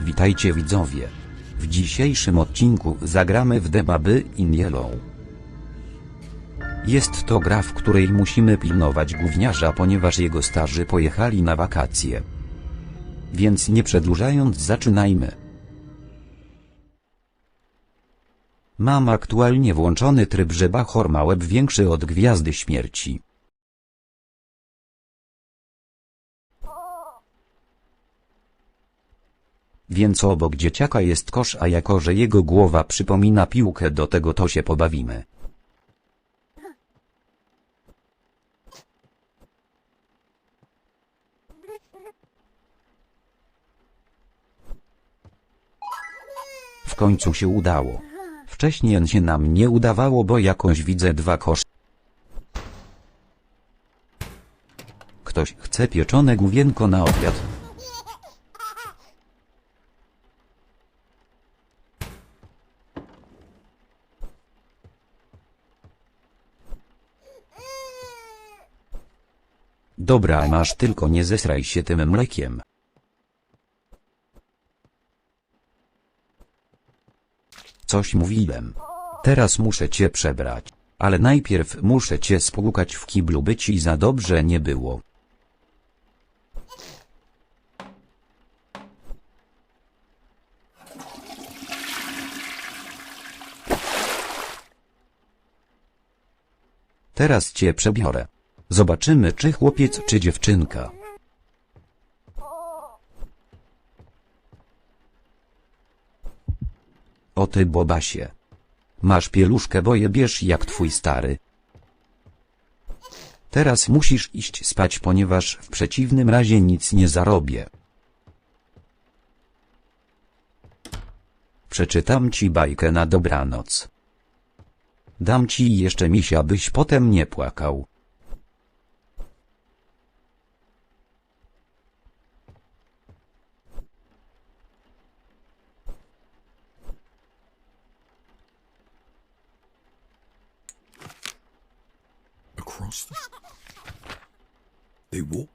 Witajcie widzowie. W dzisiejszym odcinku zagramy w The Baby in Yellow. Jest to gra, w której musimy pilnować gówniarza, ponieważ jego starzy pojechali na wakacje. Więc nie przedłużając zaczynajmy. Mam aktualnie włączony tryb, że Bachor ma łeb większy od Gwiazdy Śmierci. Więc obok dzieciaka jest kosz, a jako że jego głowa przypomina piłkę do tego to się pobawimy. W końcu się udało. Wcześniej się nam nie udawało, bo jakoś widzę dwa kosze. Ktoś chce pieczone główienko na obiad. Dobra, masz tylko nie zesraj się tym mlekiem. Coś mówiłem. Teraz muszę cię przebrać. Ale najpierw muszę cię spłukać w kiblu, by ci za dobrze nie było. Teraz cię przebiorę. Zobaczymy czy chłopiec czy dziewczynka. O ty bobasie. Masz pieluszkę bo jebiesz jak twój stary. Teraz musisz iść spać ponieważ w przeciwnym razie nic nie zarobię. Przeczytam ci bajkę na dobranoc. Dam ci jeszcze misia byś potem nie płakał. Across the. They walk.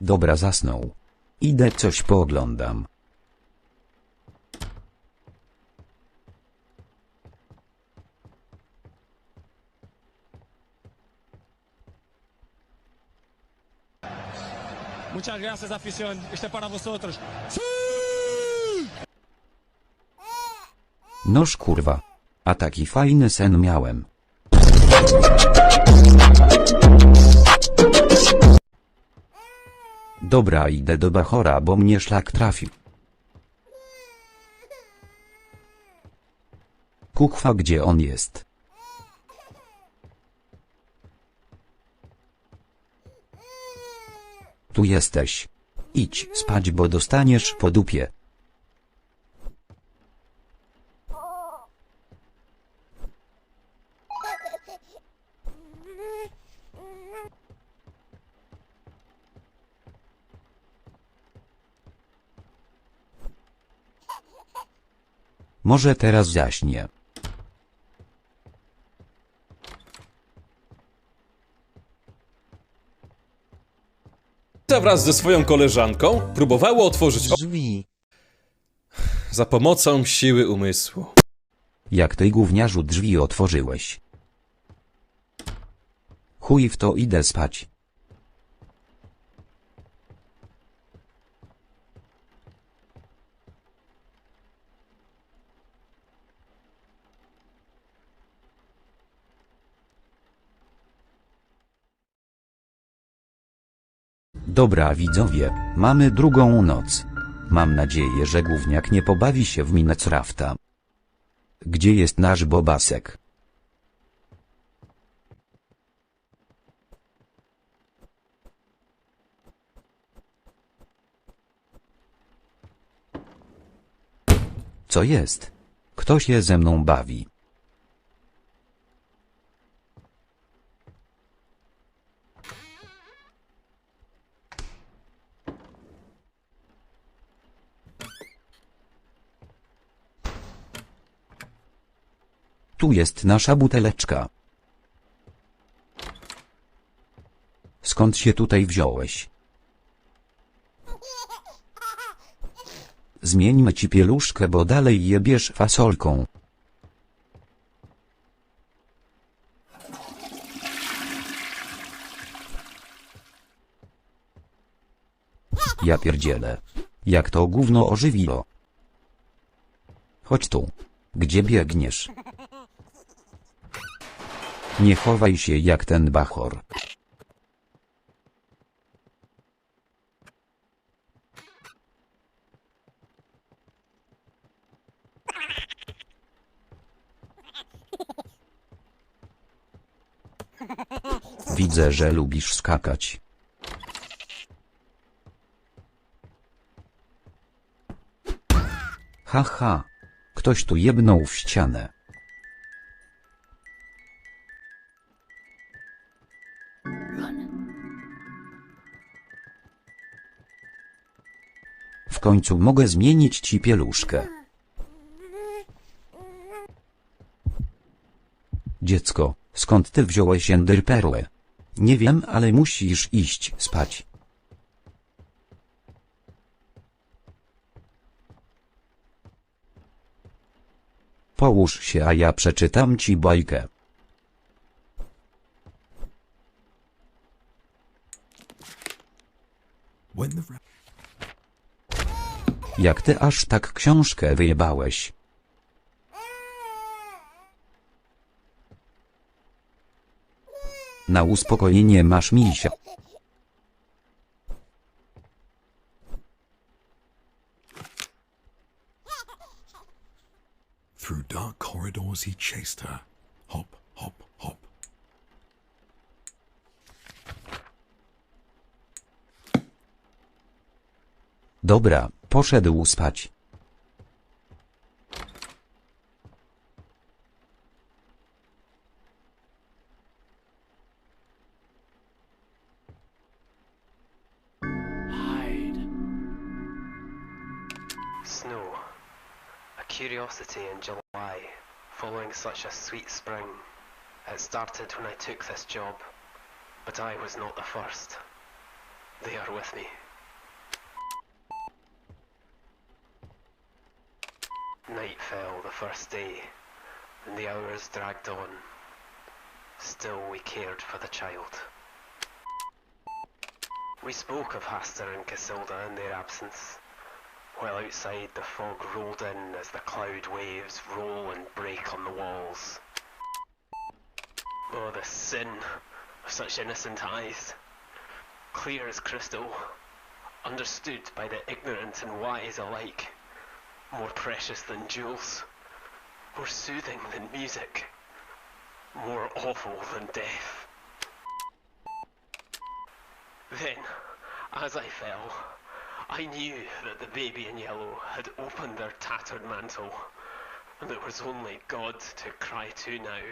Dobra zasnął. Idę coś pooglądam. Muchas gracias, afición. Este para vosotros. Noż kurwa. A taki fajny sen miałem. Dobra idę do Bachora bo mnie szlak trafił. Kuchwa gdzie on jest? Tu jesteś. Idź spać bo dostaniesz po dupie. Może teraz zaśnie. wraz ze swoją koleżanką próbowało otworzyć Drzwi. za pomocą siły umysłu. Jak ty gówniarzu drzwi otworzyłeś. Chuj w to idę spać. Dobra widzowie, mamy drugą noc. Mam nadzieję, że gówniak nie pobawi się w Minecrafta. Gdzie jest nasz bobasek? Co jest? Kto się ze mną bawi? Tu jest nasza buteleczka. Skąd się tutaj wziąłeś? Zmieńmy ci pieluszkę, bo dalej jebiesz fasolką. Ja pierdzielę. Jak to gówno ożywiło. Chodź tu. Gdzie biegniesz? Nie chowaj się jak ten bachor. Widzę, że lubisz skakać. Haha. Ktoś tu jebnął w ścianę. Końcu mogę zmienić ci pieluszkę. Dziecko, skąd ty wziąłeś enderperłę? Nie wiem, ale musisz iść spać. Połóż się, a ja przeczytam ci bajkę. Jak ty aż tak książkę wyjebałeś? Na uspokojenie masz misia. through dark corridors he chased her. Hop, hop, Dobra, poszedł spać. Hide. Snow. A curiosity in July, following such a sweet spring. It started when I took this job, but I was not the first. They are with me. Night fell the first day, and the hours dragged on. Still we cared for the child. We spoke of Hastur and Casilda in their absence, while outside the fog rolled in as the cloud waves roll and break on the walls. Oh, the sin of such innocent eyes, clear as crystal, understood by the ignorant and wise alike, more precious than jewels, more soothing than music, more awful than death. Then, as I fell, I knew that the baby in yellow had opened their tattered mantle, and there was only God to cry to now.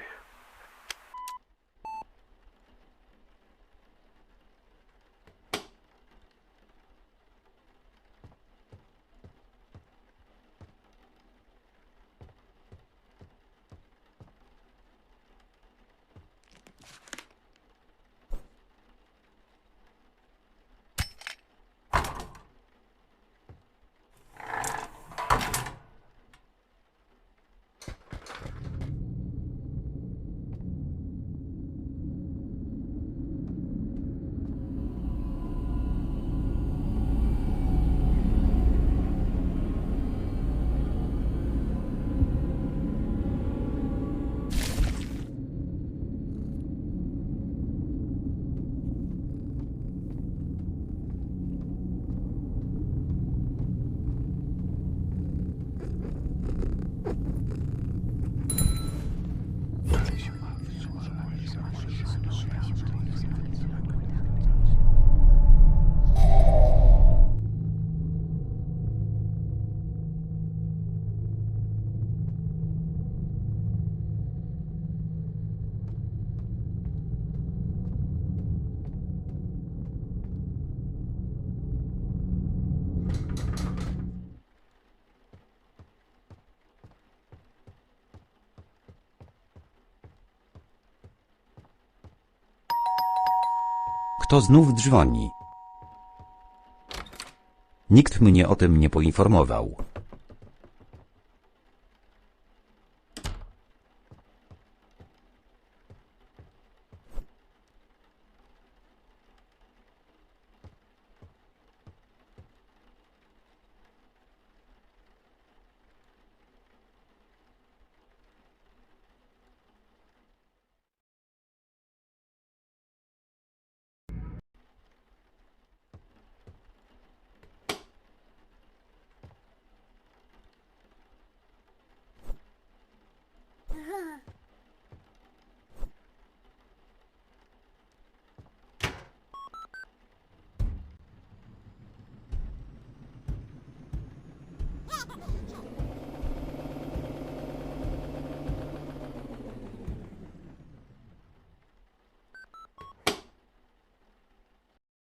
Kto znów dzwoni? Nikt mnie o tym nie poinformował.